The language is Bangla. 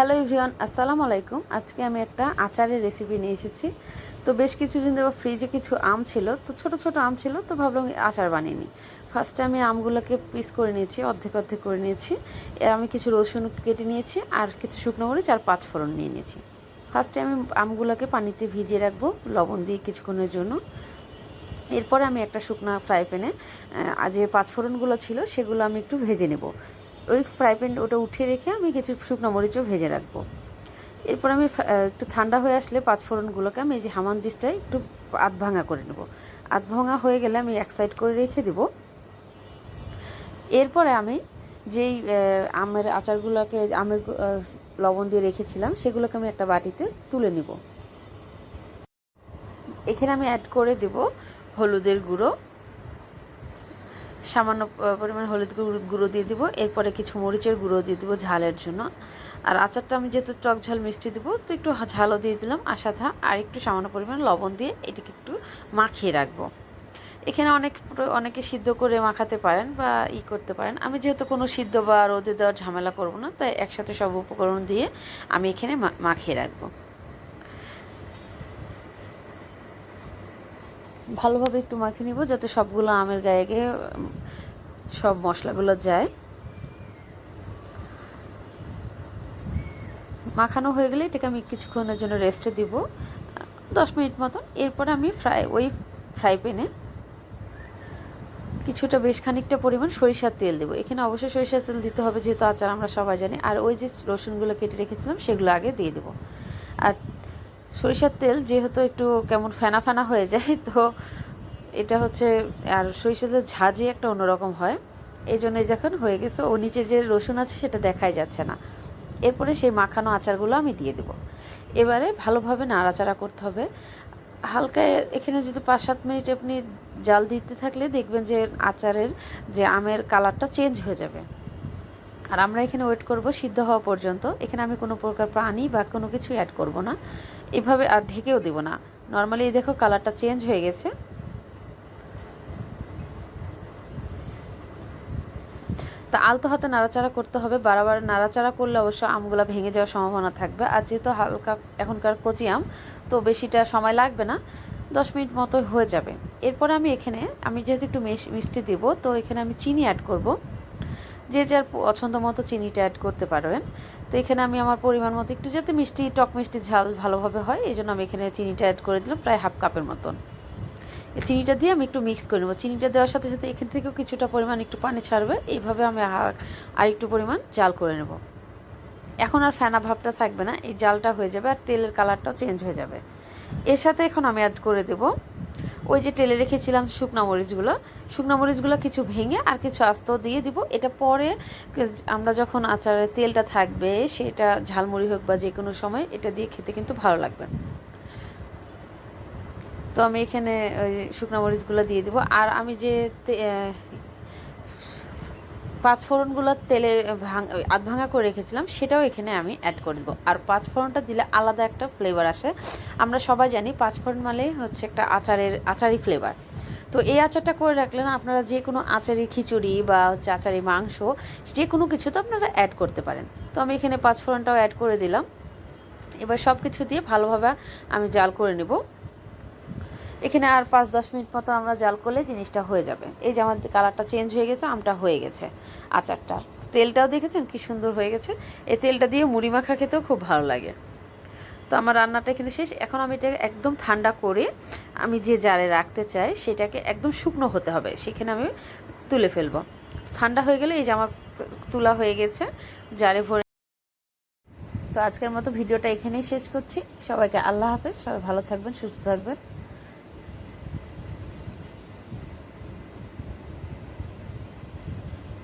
হ্যালো ইভরিওয়ান আসসালামু আলাইকুম আজকে আমি একটা আচারের রেসিপি নিয়ে এসেছি। তো বেশ কিছুদিন ধরে ফ্রিজে কিছু আম ছিল। তো ছোট ছোট আম ছিল। তো ভাবলাম আচার বানিয়ে নিই। ফার্স্টে আমি আমগুলোকে পিস করে নিয়েছি, অর্ধেক অর্ধেক করে নিয়েছি। আমি কিছু রসুন কেটে নিয়েছি আর কিছু শুকনো মরিচ আর পাঁচ ফোড়ন নিয়ে নিয়েছি। ফার্স্টে আমি আমগুলোকে পানিতে ভিজিয়ে রাখব লবণ দিয়ে কিছুক্ষণের জন্য। এরপরে আমি একটা শুকনো ফ্রাই প্যানে যে পাঁচফোড়নগুলো ছিল সেগুলো আমি একটু ভেজে নেব। ওই ফ্রাই প্যান ওটা উঠিয়ে রেখে আমি কিছু শুকনো মরিচও ভেজে রাখব। এরপর আমি একটু ঠান্ডা হয়ে আসলে পাঁচফোড়নগুলোকে আমি এই যে হামান দিসটাই একটু আধ ভাঙা করে নেব। আধ ভাঙা হয়ে গেলে আমি এক সাইড করে রেখে দেব। এরপরে আমি যেই আমের আচারগুলোকে, আমের লবণ দিয়ে রেখেছিলাম, সেগুলোকে আমি একটা বাটিতে তুলে নেব। এখানে আমি অ্যাড করে দেব হলুদের গুঁড়ো সামান্য পরিমাণ হলুদ গুঁড়ো দিয়ে দিব। এরপরে কিছু মরিচের গুঁড়ো দিয়ে দিব ঝালের জন্য। আর আচারটা আমি যেহেতু টক ঝাল মিষ্টি দিব, তো একটু ঝালও দিয়ে দিলাম আর সাথে আর একটু সামান্য পরিমাণ লবণ দিয়ে এটাকে একটু মাখিয়ে রাখব। এখানে অনেক অনেকে সিদ্ধ করে মাখাতে পারেন বা ই করতে পারেন। আমি যেহেতু কোনো সিদ্ধ বা রোদে দেওয়ার ঝামেলা করব না, তাই একসাথে সব উপকরণ দিয়ে আমি এখানে মাখিয়ে রাখব। ভালোভাবে একটু মাখিয়ে নিব যাতে সবগুলো আমের গায়ে গিয়ে সব মশলাগুলো যায়। মাখানো হয়ে গেলে এটাকে আমি কিছুক্ষণের জন্য রেস্টে দিব। দশ মিনিট মতন। এরপরে আমি ফ্রাই ওই ফ্রাই প্যানে কিছুটা বেশ খানিকটা পরিমাণ সরিষার তেল দেবো। এখানে অবশ্যই সরিষার তেল দিতে হবে যেহেতু আচার আমরা সবাই জানি। আর ওই যে রসুনগুলো কেটে রেখেছিলাম, সেগুলো আগে দিয়ে দেবো। সরিষার তেল যেহেতু একটু কেমন ফেনা ফেনা হয়ে যায়, তো এটা হচ্ছে, আর সরিষার তেল ঝাঁঝি একটা অন্যরকম হয়। এই জন্য যখন হয়ে গেছে, ও নিচে যে রসুন আছে সেটা দেখাই যাচ্ছে না। এরপরে সেই মাখানো আচারগুলো আমি দিয়ে দেবো। এবারে ভালোভাবে নাড়াচাড়া করতে হবে। হালকা এখানে যদি পাঁচ সাত মিনিট আপনি জাল দিতে থাকলে দেখবেন যে আচারের যে আমের কালারটা চেঞ্জ হয়ে যাবে। আর আমরা এখানে ওয়েট করব সিদ্ধ হওয়া পর্যন্ত। এখানে আমি কোনো প্রকার পানি বা কোনো কিছু অ্যাড করব না। এভাবে আর ঢেকেও দেব না। নর্মালি দেখো কালারটা চেঞ্জ হয়ে গেছে। তা আলতো হাতে নাড়াচাড়া করতে হবে। বারবার নাড়াচাড়া করলে অবশ্য আমগুলো ভেঙে যাওয়ার সম্ভাবনা থাকবে। আর যেহেতু হালকা এখনকার কচি আম, তো বেশিটা সময় লাগবে না। দশ মিনিট মতো হয়ে যাবে। এরপর আমি এখানে, আমি যেহেতু একটু মিষ্টি দেবো, তো এখানে আমি চিনি অ্যাড করব। যে যার পছন্দ মতো চিনিটা অ্যাড করতে পারবেন। তো এখানে আমি আমার পরিমাণ মতো একটু যাতে মিষ্টি, টক মিষ্টি ঝাল ভালোভাবে হয় এই জন্য আমি এখানে চিনিটা অ্যাড করে দিলাম প্রায় হাফ কাপের মতন। চিনিটা দিয়ে আমি একটু মিক্স করে নেব। চিনিটা দেওয়ার সাথে সাথে এখান থেকেও কিছুটা পরিমাণ একটু পানি ছাড়বে, এইভাবে আমি আর একটু পরিমাণ জাল করে নেব। এখন আর ফেনা ভাবটা থাকবে না, এই জালটা হয়ে যাবে আর তেলের কালারটাও চেঞ্জ হয়ে যাবে। এর সাথে এখন আমি অ্যাড করে দেব ওই যে টেলে রেখেছিলাম শুকনো মরিচগুলো। শুকনো মরিচগুলো কিছু ভেঙে আর কিছু আস্ত দিয়ে দিব। এটা পরে আমরা যখন আচারের তেলটা থাকবে, সেটা ঝালমুড়ি হোক বা যে কোনো সময়, এটা দিয়ে খেতে কিন্তু ভালো লাগবে। তো আমি এখানে ওই শুকনো মরিচগুলো দিয়ে দিব। আর আমি যে পাঁচ ফোড়নগুলো তেলে আধ ভাঙা করে রেখেছিলাম, সেটাও এখানে আমি অ্যাড করে দেবো। আর পাঁচ ফোড়নটা দিলে আলাদা একটা ফ্লেভার আসে। আমরা সবাই জানি পাঁচ ফোড়ন মানে হচ্ছে একটা আচারের, আচারি ফ্লেভার তো এই আচারটা করে রাখলেন আপনারা যে কোনো আচারি খিচুড়ি বা হচ্ছে আচারি মাংস, যে কোনো কিছু তো আপনারা অ্যাড করতে পারেন। তো আমি এখানে পাঁচ ফোড়নটাও অ্যাড করে দিলাম। এবার সব কিছু দিয়ে ভালোভাবে আমি জাল করে নেব। এখানে আর পাঁচ, দশ মিনিট মতো আমরা জাল করলে জিনিসটা হয়ে যাবে। এই যে আমার কালারটা চেঞ্জ হয়ে গেছে, আমটা হয়ে গেছে। আচারটা। তেলটাও দেখেছেন কি সুন্দর হয়ে গেছে। এই তেলটা দিয়ে মুড়ি মাখা খেতেও খুব ভালো লাগে। তো আমার রান্নাটা এখানে শেষ। এখন আমি এটা একদম ঠান্ডা করে আমি যে জারে রাখতে চাই, সেটাকে একদম শুকনো হতে হবে। সেখানে আমি তুলে ফেলব। ঠান্ডা হয়ে গেলে এই যে আমার তুলা হয়ে গেছে, জারে ভরে তো আজকের মতো ভিডিওটা এখানেই শেষ করছি। সবাইকে আল্লাহ হাফেজ। সবাই ভালো থাকবেন, সুস্থ থাকবেন।